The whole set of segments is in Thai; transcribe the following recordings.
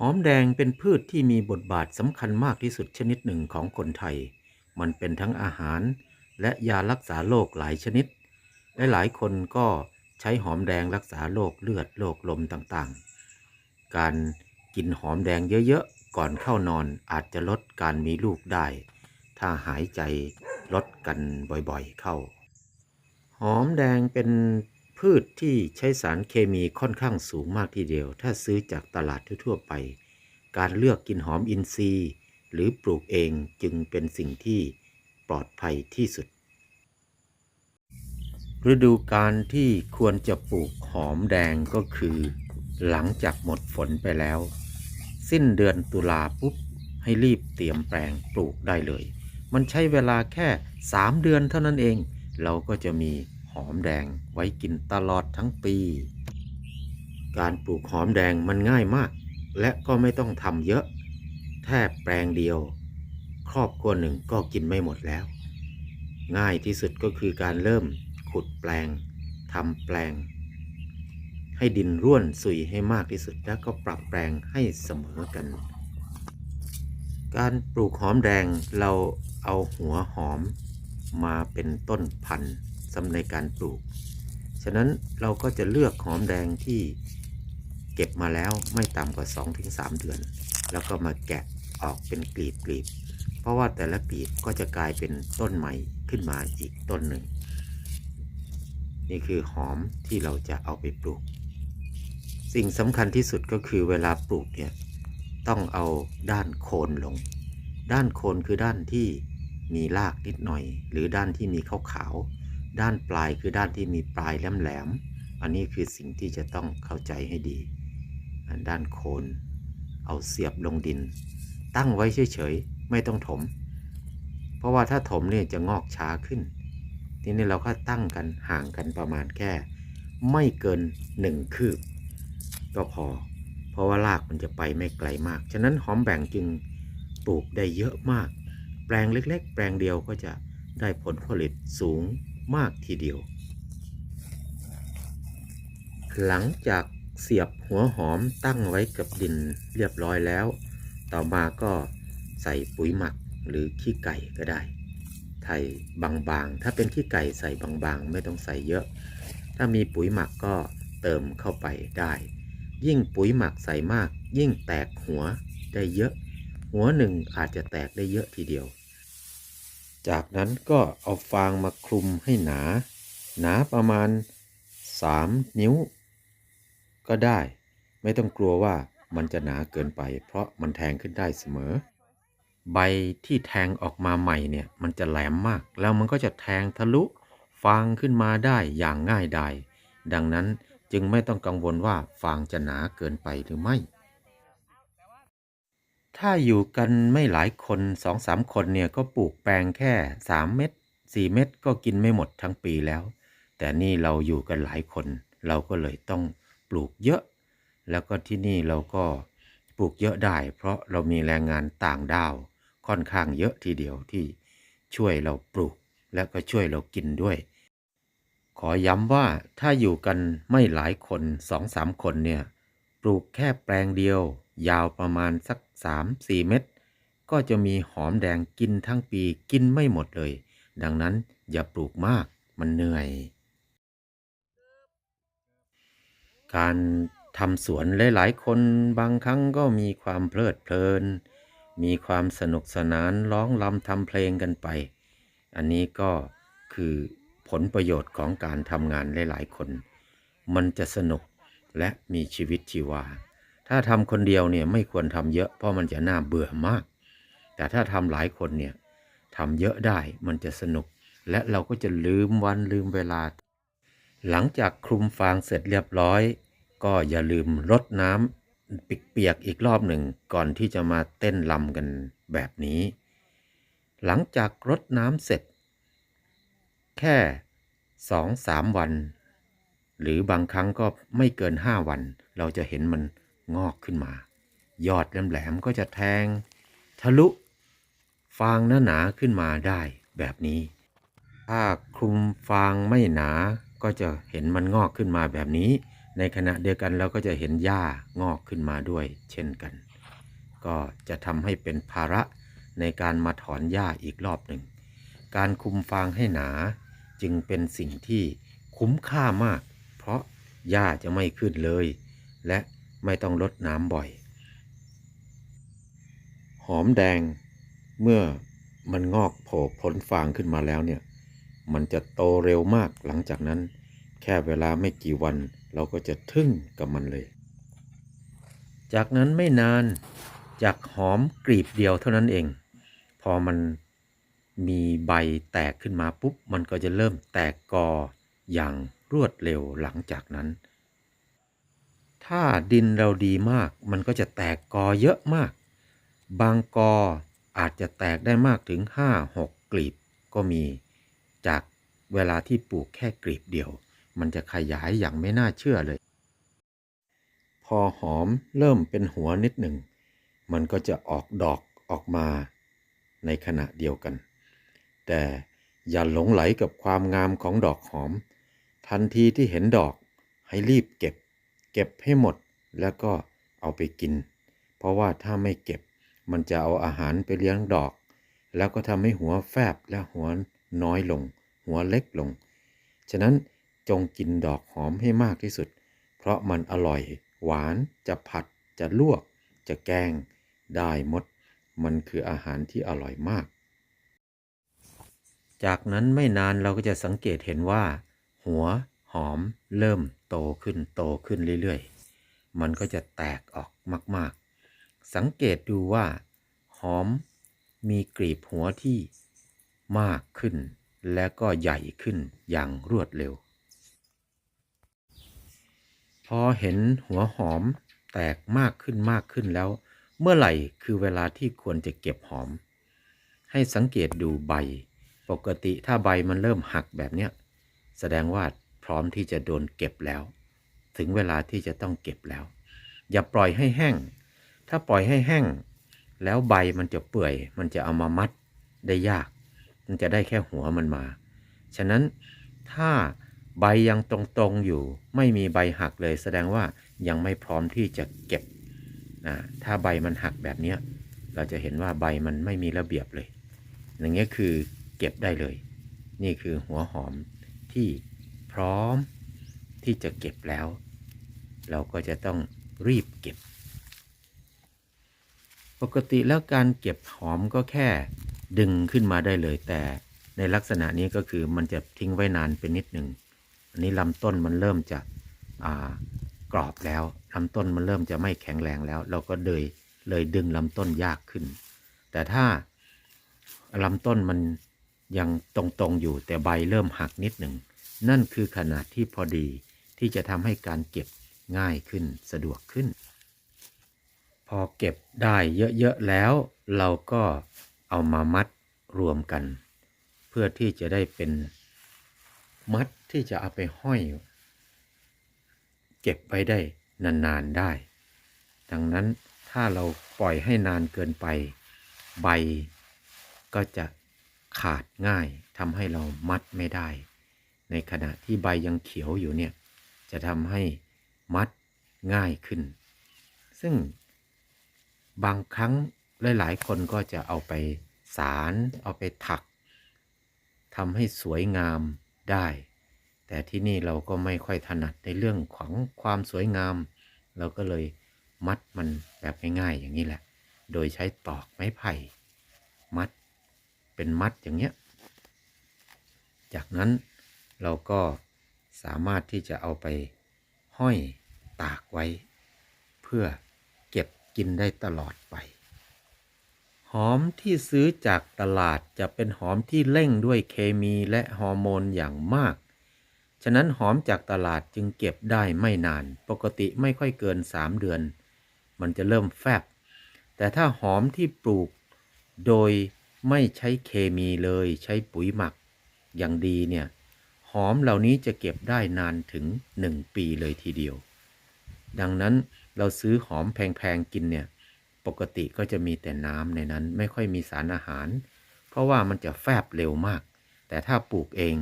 หอมแดงเป็นพืชที่มีบทบาทสำคัญมากที่สุดชนิดหนึ่งของคนไทย มันเป็นทั้งอาหาร และยารักษาโรคหลายชนิด และหลายคนก็ใช้หอมแดงรักษาโรคเลือดโรคลมต่างๆ การกินหอมแดงเยอะๆ ก่อนเข้านอนอาจจะลดการมีลูกได้ ถ้าหายใจลดกันบ่อยๆเข้า หอมแดงเป็น พืชที่ใช้สารเคมีค่อนข้างสูงมากทีเดียว ถ้าซื้อจากตลาดทั่วๆไป การเลือกกินหอมอินทรีย์ หรือปลูกเองจึงเป็นสิ่งที่ปลอดภัยที่สุด ฤดูการที่ควรจะปลูกหอมแดงก็คือ หลังจากหมดฝนไปแล้ว สิ้นเดือนตุลาปุ๊บ ให้รีบเตรียมแปลงปลูกได้เลย มันใช้เวลาแค่ 3 เดือนเท่านั้นเอง เราก็จะมี หอมแดงไว้กินตลอดทั้งปี การปลูกหอมแดงมันง่ายมาก และก็ไม่ต้องทำเยอะแค่แปลงเดียว ครอบครัวหนึ่งก็กินไม่หมดแล้ว ง่ายที่สุดก็คือการเริ่มขุดแปลงทำแปลง ให้ดินร่วนสุยให้มากที่สุดแล้วก็ปรับแปลงให้เสมอกัน การปลูกหอมแดงเราเอาหัวหอมมาเป็นต้นพันธุ์ สำในการปลูก ฉะนั้นเราก็จะเลือกหอมแดงที่เก็บมาแล้วไม่ต่ำกว่า 2-3 เดือน แล้วก็มาแกะออกเป็นกลีบกลีบๆเพราะว่าแต่ละกลีบก็จะกลายเป็นต้นใหม่ขึ้นมาอีกต้นหนึ่ง นี่คือหอมที่เราจะเอาไปปลูก สิ่งสำคัญที่สุดก็คือเวลาปลูกเนี่ยต้องเอาด้านโคนลง ด้านโคนคือด้านที่มีรากนิดหน่อย หรือด้านที่มีขาวๆ ด้านปลายคือด้านที่มีปลายแหลมๆอันนี้คือสิ่งที่จะต้องเข้าใจให้ดี ด้านโคนเอาเสียบลงดิน ตั้งไว้เฉยๆไม่ต้องถม เพราะว่าถ้าถมเนี่ยจะงอกช้าขึ้น ทีนี้เราก็ตั้งกันห่างกันประมาณแค่ ไม่เกินหนึ่งคืบก็พอ เพราะว่ารากมันจะไปไม่ไกลมาก ฉะนั้นหอมแบ่งจึงปลูกได้เยอะมาก แปลงเล็ก ๆ แปลงเดียวก็จะได้ผลผลิตสูง มากทีเดียว หลังจากเสียบหัวหอมตั้งไว้กับดินเรียบร้อยแล้ว ต่อมาก็ใส่ปุ๋ยหมักหรือขี้ไก่ก็ได้ไทยบางๆ ถ้าเป็นขี้ไก่ใส่บางๆ ไม่ต้องใส่เยอะ ถ้ามีปุ๋ยหมักก็เติมเข้าไปได้ ยิ่งปุ๋ยหมักใส่มาก ยิ่งแตกหัวได้เยอะ หัวหนึ่งอาจจะแตกได้เยอะทีเดียว จากนั้นก็เอาฟางมาคลุมให้หนา หนาประมาณ 3 นิ้ว ก็ได้ ไม่ต้องกลัวว่ามันจะหนาเกินไป เพราะมันแทงขึ้นได้เสมอ ใบที่แทงออกมาใหม่เนี่ยมันจะแหลมมาก แล้วมันก็จะแทงทะลุฟางขึ้นมาได้อย่างง่ายดายดังนั้นจึงไม่ต้องกังวลว่าฟางจะหนาเกินไปหรือไม่ ถ้าอยู่กันไม่หลายคนสองสามคนเนี่ยก็ปลูกแปลงแค่3เม็ด4เม็ดก็กินไม่หมดทั้งปีแล้ว แต่นี่เราอยู่กันหลายคน เราก็เลยต้องปลูกเยอะ แล้วก็ที่นี่เราก็ปลูกเยอะได้ เพราะเรามีแรงงานต่างดาวค่อนข้างเยอะทีเดียวที่ช่วยเราปลูกและก็ช่วยเรากินด้วย ขอย้ำว่าถ้าอยู่กันไม่หลายคนสองสามคนเนี่ย ปลูกแค่แปลงเดียว ยาวประมาณสัก 3-4 เม็ดก็จะมีหอมแดงกินทั้งปีกินไม่หมดเลย ดังนั้นอย่าปลูกมากมันเหนื่อย การทำสวนหลายๆคนบางครั้งก็มีความเพลิดเพลิน มีความสนุกสนานร้องรำทำเพลงกันไป อันนี้ก็คือผลประโยชน์ของการทำงานหลายๆคน มันจะสนุกและมีชีวิตชีวา ถ้าทำคนเดียวเนี่ยไม่ควรทำเยอะเพราะมันจะน่าเบื่อมาก แต่ถ้าทำหลายคนเนี่ยทำเยอะได้มันจะสนุก และเราก็จะลืมวันลืมเวลา หลังจากคลุมฟางเสร็จเรียบร้อย ก็อย่าลืมรดน้ำเปียกๆอีกรอบหนึ่งก่อนที่จะมาเต้นลำกันแบบนี้ หลังจากรดน้ำเสร็จ แค่สองสามวัน หรือบางครั้งก็ไม่เกินห้าวัน เราจะเห็นมัน งอกขึ้นมา ยอดแหลมๆก็จะแทง ทะลุฟางหนาๆขึ้นมาได้แบบนี้ ถ้าคลุมฟางไม่หนาก็จะเห็นมันงอกขึ้นมาแบบนี้ ในขณะเดียวกันเราก็จะเห็นหญ้างอกขึ้นมาด้วย เช่นกัน ก็จะทำให้เป็นภาระในการมาถอนหญ้าอีกรอบหนึ่ง การคุมฟางให้หนาจึงเป็นสิ่งที่คุ้มค่ามาก เพราะหญ้าจะไม่ขึ้นเลย และ ไม่ต้องลดน้ำบ่อย หอมแดงเมื่อมันงอกโผล่พ้นฟางขึ้นมาแล้วเนี่ย มันจะโตเร็วมากหลังจากนั้น แค่เวลาไม่กี่วันเราก็จะทึ่งกับมันเลย จากนั้นไม่นานจากหอมกลีบเดียวเท่านั้นเอง พอมันมีใบแตกขึ้นมาปุ๊บ มันก็จะเริ่มแตกกออย่างรวดเร็วหลังจากนั้น ถ้าดินเราดีมาก มันก็จะแตกกอเยอะมาก บางกออาจจะแตกได้มากถึง 5-6 กลีบก็มี จากเวลาที่ปลูกแค่กลีบเดียว มันจะขยายอย่างไม่น่าเชื่อเลย พอหอมเริ่มเป็นหัวนิดหนึ่ง มันก็จะออกดอกออกมาในขณะเดียวกัน แต่อย่าหลงไหลกับความงามของดอกหอม ทันทีที่เห็นดอกให้รีบเก็บ เก็บให้หมดแล้วก็เอาไปกิน เพราะว่าถ้าไม่เก็บมันจะเอาอาหารไปเลี้ยงดอก แล้วก็ทำให้หัวแฟบและหัวน้อยลง หัวเล็กลง ฉะนั้นจงกินดอกหอมให้มากที่สุด เพราะมันอร่อย หวานจะผัด จะลวก จะแกง ได้หมด มันคืออาหารที่อร่อยมาก จากนั้นไม่นานเราก็จะสังเกตเห็นว่า หัวหอมเริ่ม โตขึ้นโตขึ้นเรื่อยๆ มันก็จะแตกออกมาก ๆ สังเกตดูว่าหอมมีกลีบหัวที่มากขึ้น และก็ใหญ่ขึ้นอย่างรวดเร็ว พอเห็นหัวหอมแตกมากขึ้นมากขึ้นแล้ว เมื่อไหร่คือเวลาที่ควรจะเก็บหอม ให้สังเกตดูใบ ปกติถ้าใบมันเริ่มหักแบบเนี้ยแสดงว่า พร้อมที่จะโดนเก็บแล้ว ถึงเวลาที่จะต้องเก็บแล้ว อย่าปล่อยให้แห้ง ถ้าปล่อยให้แห้ง แล้วใบมันจะเปื่อย มันจะเอามามัดได้ยาก มันจะได้แค่หัวมันมา ฉะนั้นถ้าใบยังตรงๆอยู่ ไม่มีใบหักเลย แสดงว่ายังไม่พร้อมที่จะเก็บนะถ้าใบมันหักแบบนี้เราจะเห็นว่าใบมันไม่มีระเบียบเลย อย่างเงี้ยคือเก็บได้เลย นี่คือหัวหอมที่ พร้อมที่จะเก็บแล้ว เราก็จะต้องรีบเก็บ ปกติแล้วการเก็บหอมก็แค่ดึงขึ้นมาได้เลย แต่ในลักษณะนี้ก็คือมันจะทิ้งไว้นานเป็นนิดหนึ่ง อันนี้ลำต้นมันเริ่มจะกรอบแล้วลำต้นมันเริ่มจะไม่แข็งแรงแล้ว เราก็เลยเลยดึงลำต้นยากขึ้น แต่ถ้าลำต้นมันยังตรงๆอยู่แต่ใบเริ่มหักนิดหนึ่ง นั่นคือขนาดที่พอดีที่จะทำให้การเก็บง่ายขึ้นสะดวกขึ้น พอเก็บได้เยอะๆแล้ว เราก็เอามามัดรวมกัน เพื่อที่จะได้เป็นมัดที่จะเอาไปห้อย เก็บไว้ได้นานๆได้ ดังนั้นถ้าเราปล่อยให้นานเกินไป ใบก็จะขาดง่ายทำให้เรามัดไม่ได้ ในขณะที่ใบยังเขียวอยู่เนี่ยจะทำให้มัดง่ายขึ้น ซึ่งบางครั้งหลายๆคนก็จะเอาไปสารเอาไปถักทำให้สวยงามได้ แต่ที่นี่เราก็ไม่ค่อยถนัดในเรื่องของความสวยงาม เราก็เลยมัดมันแบบง่ายๆอย่างนี้แหละ โดยใช้ตอกไม้ไผ่ มัดเป็นมัดอย่างเงี้ย จากนั้น เราก็สามารถที่จะเอาไปห้อยตากไว้ เพื่อเก็บกินได้ตลอดไป หอมที่ซื้อจากตลาดจะเป็นหอมที่เร่งด้วยเคมีและฮอร์โมนอย่างมาก ฉะนั้นหอมจากตลาดจึงเก็บได้ไม่นาน ปกติไม่ค่อยเกิน 3 เดือน มันจะเริ่มแฟบ แต่ถ้าหอมที่ปลูกโดยไม่ใช้เคมีเลยใช้ปุ๋ยหมักอย่างดีเนี่ย หอมเหล่านี้จะเก็บได้นานถึง 1 ปีเลยทีเดียว ดังนั้นเราซื้อหอมแพงๆกินเนี่ย ปกติก็จะมีแต่น้ำในนั้นไม่ค่อยมีสารอาหาร เพราะว่ามันจะแฟบเร็วมาก แต่ถ้าปลูกเอง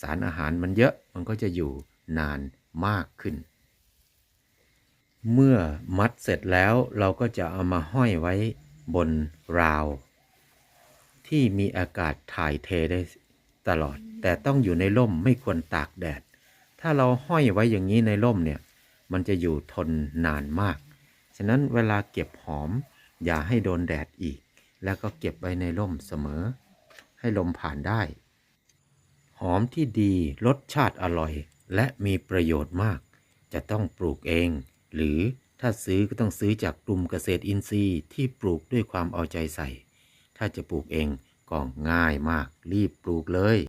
สารอาหารมันเยอะมันก็จะอยู่นานมากขึ้น เมื่อมัดเสร็จแล้วเราก็จะเอามาห้อยไว้บนราว ที่มีอากาศถ่ายเทได้ ตลอด แต่ต้องอยู่ในร่มไม่ควรตากแดด ถ้าเราห้อยไว้อย่างนี้ในร่มเนี่ย มันจะอยู่ทนนานมาก ฉะนั้นเวลาเก็บหอม อย่าให้โดนแดดอีก แล้วก็เก็บไว้ในร่มเสมอ ให้ลมผ่านได้ หอมที่ดีรสชาติอร่อย และมีประโยชน์มาก จะต้องปลูกเอง หรือถ้าซื้อก็ต้องซื้อจากกลุ่มเกษตรอินทรีย์ที่ปลูกด้วยความเอาใจใส่ ถ้าจะปลูกเอง ก็ง่ายมากรีบปลูกเลย